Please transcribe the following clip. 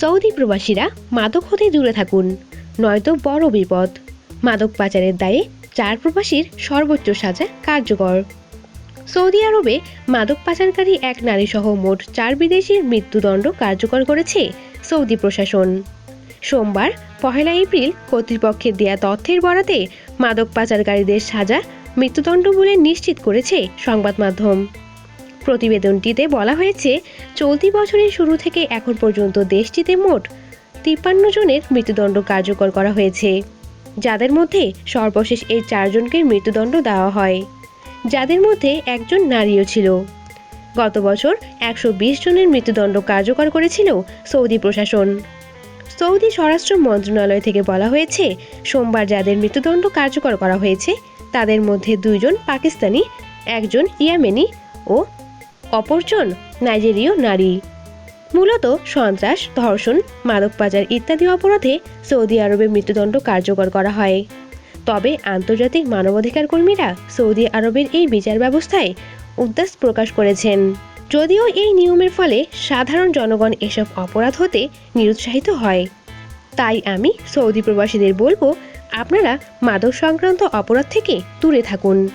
Saudi প্রবাসীরা মাদক হতে দূরে থাকুন, নয়তো বড় বিপদ। মাদক পাচারের দায়ে চার প্রবাসীর সর্বোচ্চ সাজা কার্যকর। সৌদি আরবে মাদক পাচারকারী এক নারীসহ মোট চার বিদেশির মৃত্যুদণ্ড কার্যকর করেছে সৌদি প্রশাসন। সোমবার, পহেলা এপ্রিল, কর্তৃপক্ষের দেয়া তথ্যের বরাতে মাদক পাচারকারীদের সাজা, মৃত্যুদণ্ড বলে নিশ্চিত করেছে সংবাদ মাধ্যম প্রতিবেদনটিতে বলা হয়েছে, চলতি বছরের শুরু থেকে এখন পর্যন্ত দেশটিতে মোট তিপ্পান্ন জনের মৃত্যুদণ্ড কার্যকর করা হয়েছে, যাদের মধ্যে সর্বশেষ এই চারজনকে মৃত্যুদণ্ড দেওয়া হয়। যাদের মধ্যে একজন নারীও ছিল। গত বছর একশো বিশ জনের মৃত্যুদণ্ড কার্যকর করেছিল সৌদি প্রশাসন। সৌদি স্বরাষ্ট্র মন্ত্রণালয় থেকে বলা হয়েছে, সোমবার যাদের মৃত্যুদণ্ড কার্যকর করা হয়েছে, তাদের মধ্যে দুইজন পাকিস্তানি, একজন ইয়ামেনি ও অপরজন নাইজেরীয় নারী। মূলত সন্ত্রাস, ধর্ষণ, মাদক পাচার ইত্যাদি অপরাধে সৌদি আরবে মৃত্যুদণ্ড কার্যকর করা হয়। তবে আন্তর্জাতিক মানবাধিকার কর্মীরা সৌদি আরবের এই বিচার ব্যবস্থায় উদ্দাস প্রকাশ করেছেন। যদিও এই নিয়মের ফলে সাধারণ জনগণ এসব অপরাধ হতে নিরুৎসাহিত হয়। তাই আমি সৌদি প্রবাসীদের বলব, আপনারা মাদক সংক্রান্ত অপরাধ থেকে দূরে থাকুন।